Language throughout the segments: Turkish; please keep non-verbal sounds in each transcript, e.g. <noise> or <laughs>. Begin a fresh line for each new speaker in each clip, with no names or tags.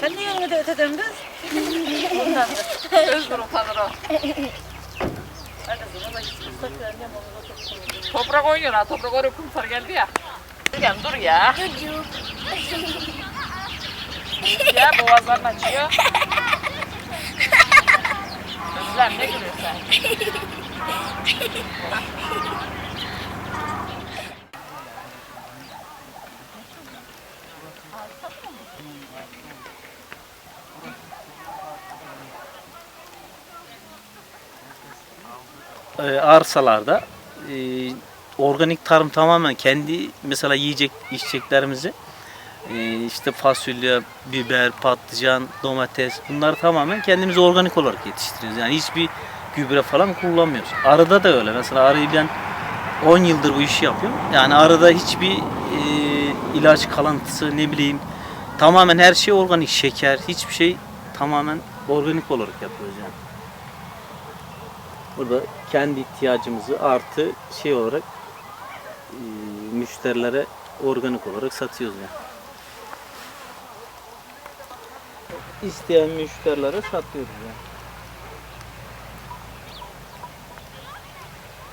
Sen niye önüme de ötedin kız? Ondan.
Özgür utanır o.
Hadi kızım ama hiç ıslak annem onu da çok seviyorum.
Toprak oynuyor ha. Toprak oraya kumsar geldi ya. Dur ya dur ya. ya boğazların açıyor. Özlem ne gülüyorsun sen?
E, arsalarda e, organik tarım tamamen kendi mesela yiyecek içeceklerimizi e, işte fasulye, biber, patlıcan, domates bunları tamamen kendimiz organik olarak yetiştiriyoruz. Yani hiçbir gübre falan kullanmıyoruz. Arada da öyle. Mesela arıyı ben 10 yıldır bu işi yapıyorum. Yani arada hiçbir e, ilaç kalıntısı ne bileyim tamamen her şey organik. Şeker hiçbir şey tamamen organik olarak yapıyoruz yani. Burada kendi ihtiyacımızı artı şey olarak e, müşterilere organik olarak satıyoruz yani. İsteyen müşterilere satıyoruz yani.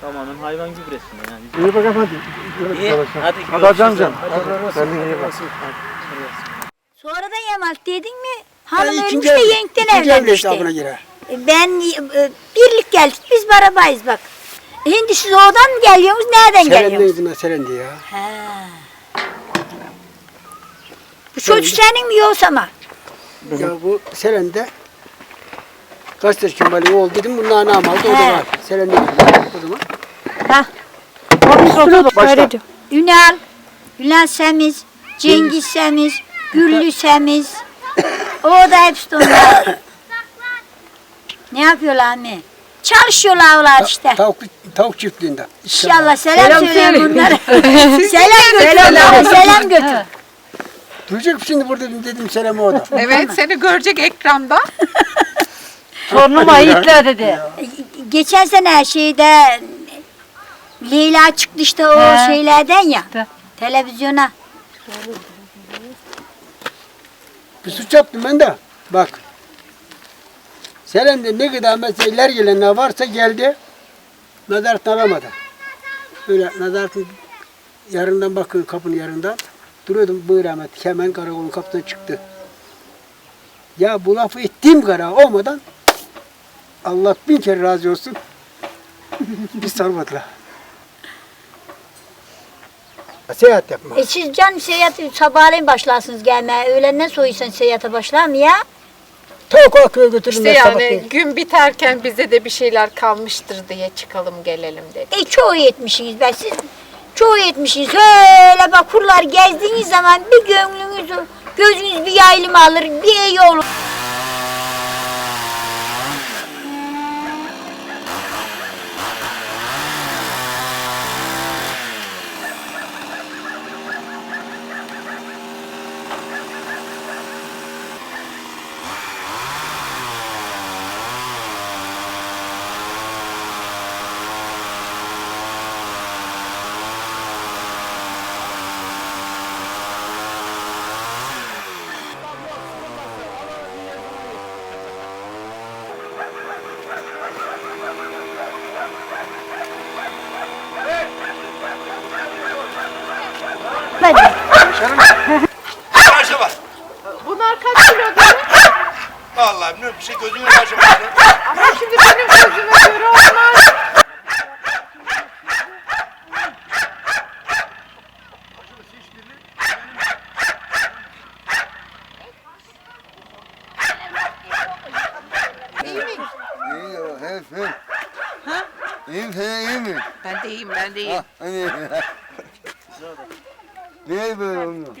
Tamamen hayvan gübresine yani.
İyi bakalım hadi.
İyi, hadi
Hadi hocam
görüşürüz.
can. Kendine iyi bak.
Sonradan yamal dedin mi? Hanım ölmüş de yenkten evlenmişti.
Girer.
E, Ben e, birlik geldik biz barabayız bak. Şimdi siz oradan mı geliyorsunuz? Nereden geliyorsunuz?
Serendeydi ben serendi ya.
Ha. Bu çocuk senin mi yoksa mı?
Ya bu serende gazeteci Kemal'i oğul dedim bunun anam aldı o da
He.
var. Serende o zaman.
Ha.
Başla.
Ünal, Ünal Semiz, Cengiz Semiz, Güllü Semiz. O da hepsi onlar. <coughs> ne yapıyorlar anne? Çalışıyorlar onlar işte.
Tavuk, tavuk çiftliğinde.
İnşallah selam, söyle bunlara. <laughs> selam götür onlara, selam götür.
Duyacak mı şimdi burada dedim selamı o da.
Evet seni görecek ekranda. <laughs>
Torunum ayıkla dedi.
E, Geçen sene şeyde Leyla çıktı işte o
He.
şeylerden ya.
Çıktı.
Televizyona.
Bir suç yaptım ben de. Bak. Serende ne kadar meseleler gelenler varsa geldi. Nazaretini alamadı. Böyle nazaretin yarından bakıyor kapının yarından. Duruyordum buyur Ahmet. Hemen karakolun kapısına çıktı. Ya bu lafı ettiğim kara olmadan Allah bin kere razı olsun. <laughs> Biz sarmadılar. Seyahat yapma.
E siz canım seyahati sabahleyin başlarsınız gelmeye. Öğlenden soyuysan seyahate başlar mı ya?
Tavuk akıya götürdüm
İşte
ben sabah
yani
değil.
gün biterken bize de bir şeyler kalmıştır diye çıkalım gelelim dedi.
E çoğu yetmişiz ben siz çoğu yetmişiz. Öyle bak kurlar gezdiğiniz zaman bir gönlünüz gözünüz bir yaylım alır bir iyi olur. Hadi.
Karşı var.
Bunlar kaç kilo dedi?
Vallahi bilmiyorum bir şey gözümün karşıma.
Ama şimdi benim gözüme göre onlar
İyi o, hep hep. İyiyim sen iyi mi?
Ben de iyiyim ben de iyiyim.
Niye böyle olmuyor?